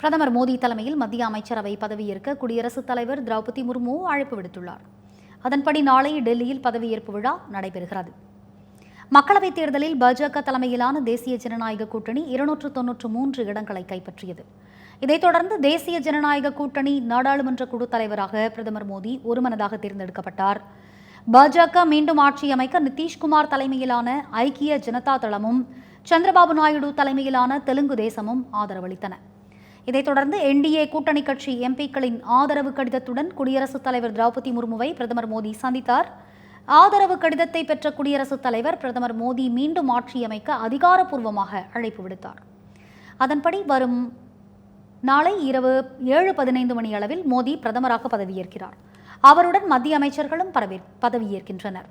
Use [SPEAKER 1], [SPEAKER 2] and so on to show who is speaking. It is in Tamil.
[SPEAKER 1] பிரதமர் மோடி தலைமையில் மத்திய அமைச்சரவை பதவியேற்க குடியரசுத் தலைவர் திரௌபதி முர்மு அழைப்பு விடுத்துள்ளார். அதன்படி நாளை டெல்லியில் பதவியேற்பு விழா நடைபெறுகிறது. மக்களவைத் தேர்தலில் பாஜக தலைமையிலான தேசிய ஜனநாயக கூட்டணி இருநூற்று தொன்னூற்று மூன்று இடங்களை கைப்பற்றியது. இதைத் தொடர்ந்து தேசிய ஜனநாயக கூட்டணி நாடாளுமன்ற குழு தலைவராக பிரதமர் மோடி ஒருமனதாக தேர்ந்தெடுக்கப்பட்டார். பாஜக மீண்டும் ஆட்சி அமைக்க நிதிஷ்குமார் தலைமையிலான ஐக்கிய ஜனதா தளமும் சந்திரபாபு நாயுடு தலைமையிலான தெலுங்கு தேசமும் ஆதரவளித்தன. இதைத் தொடர்ந்து என்டிஏ கூட்டணி கட்சி எம்பிக்களின் ஆதரவு கடிதத்துடன் குடியரசுத் தலைவர் திரௌபதி முர்முவை பிரதமர் மோடி சந்தித்தார். ஆதரவு கடிதத்தை பெற்ற குடியரசுத் தலைவர் பிரதமர் மோடி மீண்டும் ஆட்சி அமைக்க அதிகாரப்பூர்வமாக அழைப்பு விடுத்தார். அதன்படி வரும் நாளை இரவு ஏழு பதினைந்து மணி அளவில் மோடி பிரதமராக பதவியேற்கிறார். அவருடன் மத்திய அமைச்சர்களும் பதவியேற்கின்றனர்.